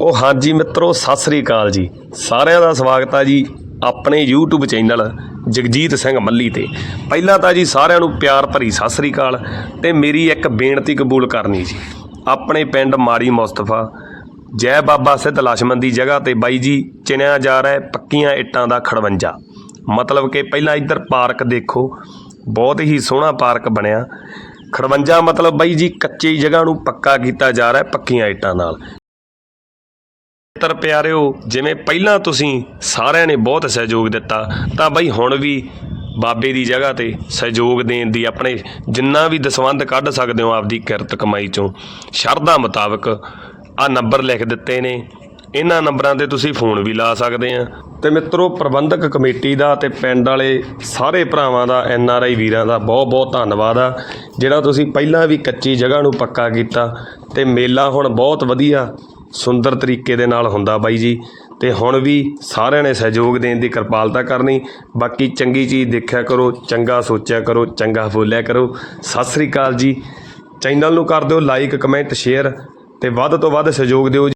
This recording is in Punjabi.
ਉਹ ਹਾਂਜੀ ਮਿੱਤਰੋ, ਸਤਿ ਸ੍ਰੀ ਅਕਾਲ ਜੀ। ਸਾਰਿਆਂ ਦਾ ਸਵਾਗਤ ਆ ਜੀ ਆਪਣੇ YouTube ਚੈਨਲ ਜਗਜੀਤ ਸਿੰਘ ਮੱਲੀ ਤੇ। ਪਹਿਲਾਂ ਤਾਂ ਜੀ ਸਾਰਿਆਂ ਨੂੰ ਪਿਆਰ ਭਰੀ ਸਤਿ ਸ੍ਰੀ ਅਕਾਲ ਤੇ ਮੇਰੀ ਇੱਕ ਬੇਨਤੀ ਕਬੂਲ ਕਰਨੀ ਜੀ। ਆਪਣੇ ਪਿੰਡ ਮਾੜੀ ਮੁਸਤਫਾ, ਜੈ ਬਾਬਾ ਸਿੱਧ ਲਛਮਣ ਦੀ ਜਗ੍ਹਾ ਤੇ ਬਾਈ ਜੀ ਚਿਣਿਆ ਜਾ ਰਿਹਾ ਪੱਕੀਆਂ ਇੱਟਾਂ ਦਾ ਖੜਵੰਜਾ। ਮਤਲਬ ਕਿ ਪਹਿਲਾਂ ਇੱਧਰ ਪਾਰਕ ਦੇਖੋ, ਬਹੁਤ ਹੀ ਸੋਹਣਾ ਪਾਰਕ ਬਣਿਆ। ਖੜਵੰਜਾ ਮਤਲਬ ਬਾਈ ਜੀ ਕੱਚੀ ਜਗ੍ਹਾ ਨੂੰ ਪੱਕਾ ਕੀਤਾ ਜਾ ਰਿਹਾ ਪੱਕੀਆਂ ਇੱਟਾਂ ਨਾਲ। ਮਿੱਤਰ ਪਿਆਰਿਓ, ਜਿਵੇਂ ਪਹਿਲਾਂ ਤੁਸੀਂ ਸਾਰਿਆਂ ਨੇ ਬਹੁਤ ਸਹਿਯੋਗ ਦਿੱਤਾ, ਤਾਂ ਬਈ ਹੁਣ ਵੀ ਬਾਬੇ ਦੀ ਜਗ੍ਹਾ ਤੇ ਸਹਿਯੋਗ ਦੇਣ ਦੀ ਆਪਣੇ ਜਿੰਨਾ ਵੀ ਦਸਵੰਧ ਕੱਢ ਸਕਦੇ ਹੋ ਆਪਦੀ ਕਿਰਤ ਕਮਾਈ ਚੋਂ। ਸ਼ਰਧਾ ਮੁਤਾਬਕ ਆ ਨੰਬਰ ਲਿਖ ਦਿੱਤੇ ਨੇ। ਇਹਨਾਂ ਨੰਬਰਾਂ ਤੇ ਤੁਸੀਂ ਫੋਨ ਵੀ ਲਾ ਸਕਦੇ ਆ। ਤੇ ਮਿੱਤਰੋ, ਪ੍ਰਬੰਧਕ ਕਮੇਟੀ ਦਾ ਤੇ ਪਿੰਡ ਵਾਲੇ ਸਾਰੇ ਭਰਾਵਾਂ ਦਾ, ਐਨ ਆਰ ਆਈ ਵੀਰਾਂ ਦਾ ਬਹੁਤ ਬਹੁਤ ਧੰਨਵਾਦ ਆ। ਜਿਹੜਾ ਤੁਸੀਂ ਪਹਿਲਾਂ ਵੀ ਕੱਚੀ ਜਗ੍ਹਾ ਨੂੰ ਪੱਕਾ ਕੀਤਾ ਤੇ ਮੇਲਾ ਹੁਣ ਬਹੁਤ ਵਧੀਆ ਸੁੰਦਰ ਤਰੀਕੇ ਦੇ ਨਾਲ ਹੁੰਦਾ ਬਾਈ ਜੀ। ਤੇ ਹੁਣ ਵੀ ਸਾਰਿਆਂ ਨੇ ਸਹਿਯੋਗ ਦੇਣ ਦੀ ਕਿਰਪਾਲਤਾ ਕਰਨੀ। ਬਾਕੀ ਚੰਗੀ ਚੀਜ਼ ਦੇਖਿਆ ਕਰੋ, ਚੰਗਾ ਸੋਚਿਆ ਕਰੋ, ਚੰਗਾ ਬੋਲਿਆ ਕਰੋ। ਸਤਿ ਸ੍ਰੀ ਅਕਾਲ ਜੀ। ਚੈਨਲ ਨੂੰ ਕਰ ਦਿਓ ਲਾਈਕ ਕਮੈਂਟ ਸ਼ੇਅਰ ਤੇ ਵੱਧ ਤੋਂ ਵੱਧ ਸਹਿਯੋਗ ਦਿਓ ਜੀ।